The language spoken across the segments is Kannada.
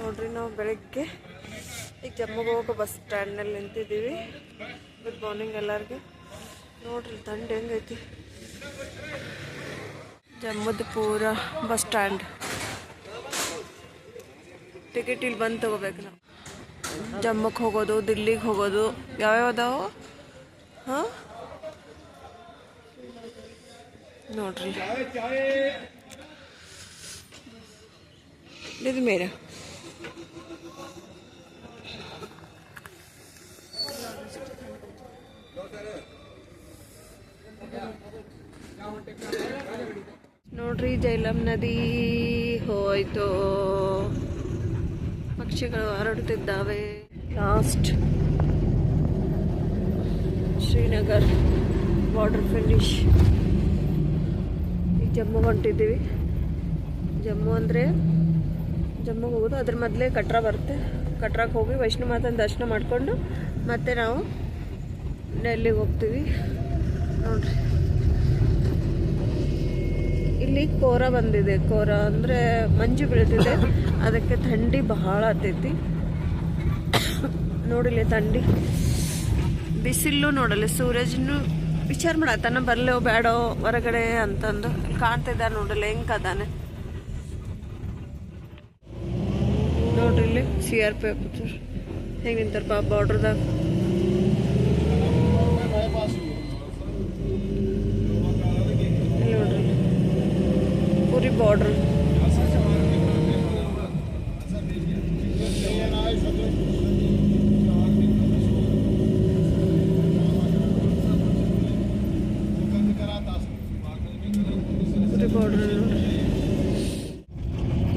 ನೋಡ್ರಿ, ನಾವು ಬೆಳಗ್ಗೆ ಈಗ ಜಮ್ಮಗೆ ಹೋಗೋ ಬಸ್ ಸ್ಟ್ಯಾಂಡ್ನಲ್ಲಿ ನಿಂತಿದ್ದೀವಿ. ಗುಡ್ ಮಾರ್ನಿಂಗ್ ಎಲ್ಲರಿಗೂ. ನೋಡ್ರಿ ತಂಡ ಹೆಂಗೈತಿ. ಜಮ್ಮದ ಪೂರ ಬಸ್ ಸ್ಟ್ಯಾಂಡ್. ಟಿಕೆಟ್ ಇಲ್ಲಿ ಬಂದು ತಗೋಬೇಕು ನಾವು. ಜಮ್ಮಕ್ಕೆ ಹೋಗೋದು, ದಿಲ್ಲಿಗೆ ಹೋಗೋದು ಯಾವ್ಯಾವ ಅದಾವು ಹಾಂ? ನೋಡ್ರಿ. ಇದು ಮೇರೆ. ನೋಡ್ರಿ, ಜೈಲಂ ನದಿ ಹೋಯ್ತು. ಪಕ್ಷಿಗಳು ಹರಡುತ್ತಿದ್ದಾವೆ. ಲಾಸ್ಟ್ ಶ್ರೀನಗರ್ ಬಾರ್ಡರ್ ಫಿನಿಶ್ ಈ ಜಮ್ಮು ಹೊಂಟಿದ್ದೀವಿ. ಜಮ್ಮು ಅಂದರೆ ಜಮ್ಮುಗೆ ಹೋಗೋದು. ಅದ್ರ ಮೊದಲೇ ಕಟ್ರಾ ಬರುತ್ತೆ. ಕಟ್ರಾಕ್ಕೆ ಹೋಗಿ ವೈಷ್ಣೋ ಮಾತನ ದರ್ಶನ ಮಾಡಿಕೊಂಡು ಮತ್ತೆ ನಾವು ಡೆಲ್ಲಿಗೆ ಹೋಗ್ತೀವಿ. ನೋಡ್ರಿ. ಇಲ್ಲಿ ಕೋರ ಬಂದಿದೆ. ಕೋರ ಅಂದರೆ ಮಂಜು ಬೀಳ್ತಿದೆ. ಅದಕ್ಕೆ ಥಂಡಿ ಬಹಳ ಆತೈತಿ. ನೋಡಿಲ್ಲ ಥಂಡಿ. ಬಿಸಿಲು ನೋಡಲ್ಲ ಸೂರಜ್ನು ವಿಚಾರ ಮಾಡತ್ತಾನ ಬರಲೋ ಬೇಡೋ ಹೊರಗಡೆ ಅಂತಂದು ಕಾಣ್ತಾ ಕಾಣ್ತಿದ್ದ ನೋಡಲ್ಲ. ಹೆಂಗೆ ಅದಾನೆ ನೋಡ್ರಿ ಇಲ್ಲಿ ಸಿ ಆರ್ ಪಿ ಆಫೀಸರ್ ಹೆಂಗೆ ನಿಂತಾರ ಪಾಪ ಬಾರ್ಡ್ರದಾಗ ಇಲ್ಲಿ ನೋಡ್ರಿ. ಪೂರಿ ಬಾರ್ಡ್ರ್ ಪೂರಿ ಬಾರ್ಡ್ರ್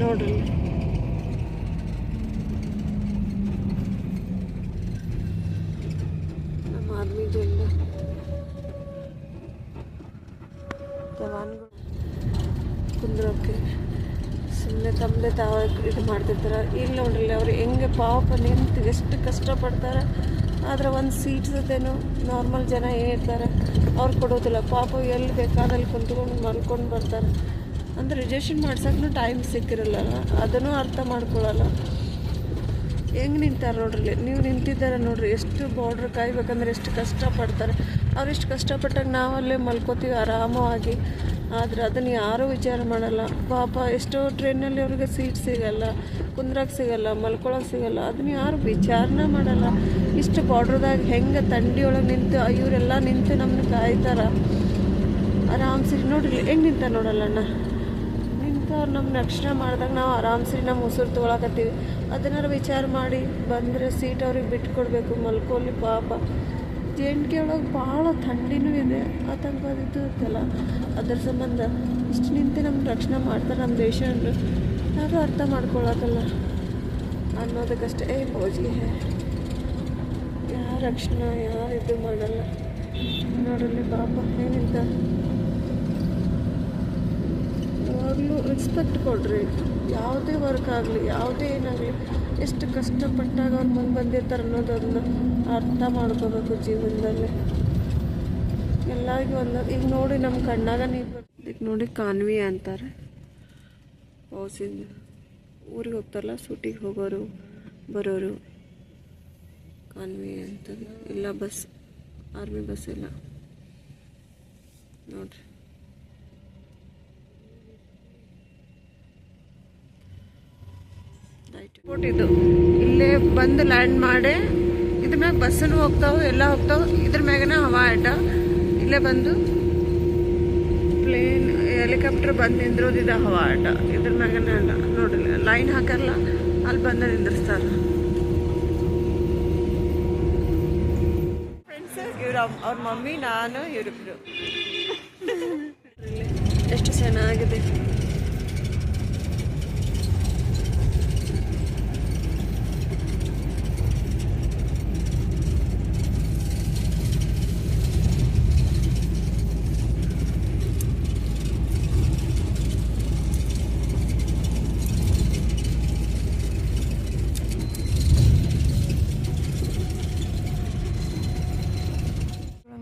ನೋಡ್ರಿ. ನೋಡ್ರಿ ನಮ್ಮ ಆರ್ಮಿ ಜೆಂಡ ಜವಾನ್ಗಳು. ಕುಂದ್ರೋಕೆ. ಸುಮ್ಮನೆ ತಮ್ಮದೆ ತಾವ ಇದು ಮಾಡ್ತಿರ್ತಾರೆ. ಇಲ್ಲಿ ನೋಡ್ರಿ, ಅವ್ರು ಹೆಂಗೆ ಪಾಪ ನಿಂತು ಎಷ್ಟು ಕಷ್ಟಪಡ್ತಾರೆ. ಆದರೆ ಒಂದು ಸೀಟ್ ಜೊತೆನು ನಾರ್ಮಲ್ ಜನ ಏನಿರ್ತಾರೆ ಅವ್ರು ಕೊಡೋದಿಲ್ಲ. ಪಾಪ ಎಲ್ಲಿ ಬೇಕಾದಲ್ಲಿ ಕುಂತ್ಕೊಂಡು ಮಲ್ಕೊಂಡು ಬರ್ತಾರೆ. ಅಂದರೆ ರಿಜೆಕ್ಷನ್ ಮಾಡ್ಸೋಕ್ಕೂ ಟೈಮ್ ಸಿಕ್ಕಿರಲ್ಲ. ಅದನ್ನು ಅರ್ಥ ಮಾಡ್ಕೊಳ್ಳಲ್ಲ ಹೆಂಗೆ ನಿಂತಾರೆ ನೋಡ್ರಿ, ನೀವು ನಿಂತಿದ್ದಾರೆ ನೋಡ್ರಿ, ಎಷ್ಟು ಬಾರ್ಡ್ರ್ ಕಾಯ್ಬೇಕಂದ್ರೆ ಎಷ್ಟು ಕಷ್ಟಪಡ್ತಾರೆ. ಅವ್ರು ಎಷ್ಟು ಕಷ್ಟಪಟ್ಟಾಗ ನಾವಲ್ಲೇ ಮಲ್ಕೋತೀವಿ, ಆರಾಮವಾಗಿ. ಆದರೆ ಅದನ್ನು ಯಾರೂ ವಿಚಾರ ಮಾಡಲ್ಲ. ಪಾಪ ಎಷ್ಟೋ ಟ್ರೈನಲ್ಲಿ ಅವ್ರಿಗೆ ಸೀಟ್ ಸಿಗಲ್ಲ ಕುಂದ್ರಕ್ಕೆ ಸಿಗಲ್ಲ ಮಲ್ಕೊಳಕ್ಕೆ ಸಿಗಲ್ಲ. ಅದನ್ನ ಯಾರು ವಿಚಾರನ ಮಾಡಲ್ಲ. ಇಷ್ಟು ಬಾರ್ಡ್ರದಾಗ ಹೆಂಗೆ ತಂಡಿಯೊಳಗೆ ನಿಂತು ಇವರೆಲ್ಲ ನಿಂತು ನಮ್ಮನ್ನ ಕಾಯ್ತಾರ. ಆರಾಮ್ಸಿ ನೋಡ್ರಿ, ಹೆಂಗೆ ನಿಂತ ನೋಡಲ್ಲಣ್ಣ ನಿಂತ ನಿಂತು ಅವ್ರು ನಮ್ಮ ರಕ್ಷಣೆ ಮಾಡಿದಾಗ ನಾವು ಆರಾಮ್ಸಿ ನಮ್ಮ ಉಸಿರು ತೊಗೊಳಕತ್ತೀವಿ. ಅದನ್ನಾರು ವಿಚಾರ ಮಾಡಿ ಬಂದರೆ ಸೀಟ್ ಅವ್ರಿಗೆ ಬಿಟ್ಕೊಡ್ಬೇಕು ಮಲ್ಕೊಳ್ಳಿ ಪಾಪ. ಜೆ ಎಂಡ್ ಕೆ ಒಳಗೆ ಭಾಳ ಥಂಡಿನೂ ಇದೆ. ಆತಂಕವಾದ ಇದು ಇರ್ತಲ್ಲ. ಅದ್ರ ಸಂಬಂಧ ಇಷ್ಟು ನಿಂತು ನಮ್ಮ ರಕ್ಷಣೆ ಮಾಡ್ತಾರೆ ನಮ್ಮ ದೇಶ ಅಂದ್ರೆ. ಯಾರೂ ಅರ್ಥ ಮಾಡ್ಕೊಳಕಲ್ಲ ಅನ್ನೋದಕ್ಕಷ್ಟೇ ಹೇ ಯಾರ ರಕ್ಷಣೆ, ಯಾರು ಇದು ಮಾಡಲ್ಲ. ನೋಡಲಿ ಪಾಪ ಏನಿಂತ. ರೆಸ್ಪೆಕ್ಟ್ ಕೊಡ್ರಿ. ಯಾವುದೇ ವರ್ಕ್ ಆಗಲಿ, ಯಾವುದೇ ಏನಾಗಲಿ, ಎಷ್ಟು ಕಷ್ಟಪಟ್ಟಾಗ ಅವ್ರು ಮುಂದೆ ಬಂದಿರ್ತಾರೆ ಅನ್ನೋದನ್ನ ಅರ್ಥ ಮಾಡ್ಕೋಬೇಕು ಜೀವನದಲ್ಲಿ. ಎಲ್ಲರಿಗೂ ಒಂದು, ಈಗ ನೋಡಿ ನಮ್ಮ ಕಣ್ಣಾಗ ನೀರು ಈಗ ನೋಡಿ ಕಾನ್ವಿ ಅಂತಾರೆ. ಓಸಿಂದ ಊರಿಗೆ ಹೋಗ್ತಾರಲ್ಲ, ಸೂಟಿಗೆ ಹೋಗೋರು, ಬರೋರು. ಕಾನ್ವಿ ಅಂತ ಇಲ್ಲ, ಬಸ್, ಆರ್ಮಿ ಬಸ್ ಇಲ್ಲ. ನೋಡ್ರಿ. ಏರ್ಪೋರ್ಟ್ ಇದು. ಇಲ್ಲೇ ಬಂದು ಲ್ಯಾಂಡ್ ಮಾಡಿ, ಇದ್ರ ಮ್ಯಾಗ ಬಸ್ಸನ್ನು ಹೋಗ್ತಾವೆ, ಎಲ್ಲ ಹೋಗ್ತಾವೆ. ಇದ್ರ ಮ್ಯಾಗನ ಹವಾ ಅಡ್ಡ ಇಲ್ಲೇ ಬಂದು ಪ್ಲೇನ್ ಹೆಲಿಕಾಪ್ಟರ್ ಬಂದು ನಿಂದ್ರೋದಿದ ಹವಾ ಅಡ್ಡ ಇದ್ರ ಮ್ಯಾಗನ ನೋಡಿಲ್ಲ ಲೈನ್ ಹಾಕಲ್ಲ, ಅಲ್ಲಿ ಬಂದು ನಿಂದ್ರಿಸ್ತಾರ. ಫ್ರೆಂಡ್ಸ್ ಇವ್ರ ಅವ್ರ ಮಮ್ಮಿ, ನಾನು, ಇವರಿಬ್ರು. ಎಷ್ಟು ಚೆನ್ನಾಗಿದೆ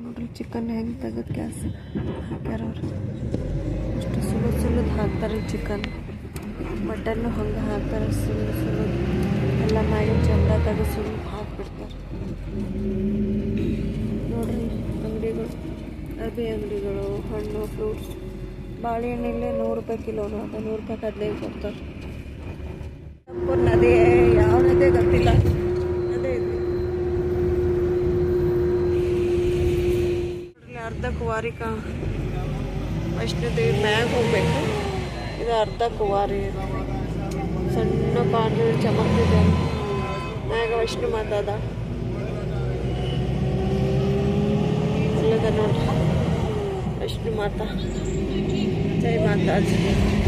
ನೋಡ್ರಿ ಚಿಕನ್ ಹೆಂಗೆ ತೆಗೆದು ಗ್ಯಾಸ್ ಹಾಕ್ಯಾರ ಅವ್ರು? ಅಷ್ಟು ಸುಲಿದ್ ಸುಲಿದ್ ಹಾಕ್ತಾರೆ ಚಿಕನ್. ಮಟನ್ನು ಹಂಗೆ ಹಾಕ್ತಾರೆ, ಸುಲಿದ್ ಸುಲಿದ್. ಎಲ್ಲ ಮಾಡಿ ಚಂದ ತೆಗೆಸಿ ಹಾಕ್ಬಿಡ್ತಾರೆ. ನೋಡ್ರಿ ಅಂಗಡಿಗಳು, ಅರ್ಬಿ ಅಂಗಡಿಗಳು, ಹಣ್ಣು, ಫ್ರೂಟ್ಸ್. ಬಾಳೆಹಣ್ಣು ಇಲ್ಲೇ ನೂರು ರೂಪಾಯಿ ಕಿಲೋನು ಅದು, ನೂರು ರೂಪಾಯಿ ಹದಿನೈದು ಕೊಡ್ತಾರೆ. ನದಿ ಯಾವ ನದಿ ಗೊತ್ತಿಲ್ಲ ಅದೇ ಇದು ನೋಡ್ರಿ ಅರ್ಧ ಕುವಾರಿ ದೇವಿ ವೈಷ್ಣೋದೇವಿ ಮ್ಯಾಗ ಹೋಗ್ಬೇಕು. ಇದು ಅರ್ಧ ಕುವಾರಿ. ಸಣ್ಣ ಪಾಂಡ್ರೆ ಚಮಕ್ತಿದೆ ಮ್ಯಾಗ ವೈಷ್ಣು ಮಾತಾದ ಅಲ್ಲದ ನೋಡ್ರಿ. ವೈಷ್ಣು ಮಾತಾ. ಜೈ ಮಾತಾಜಿ.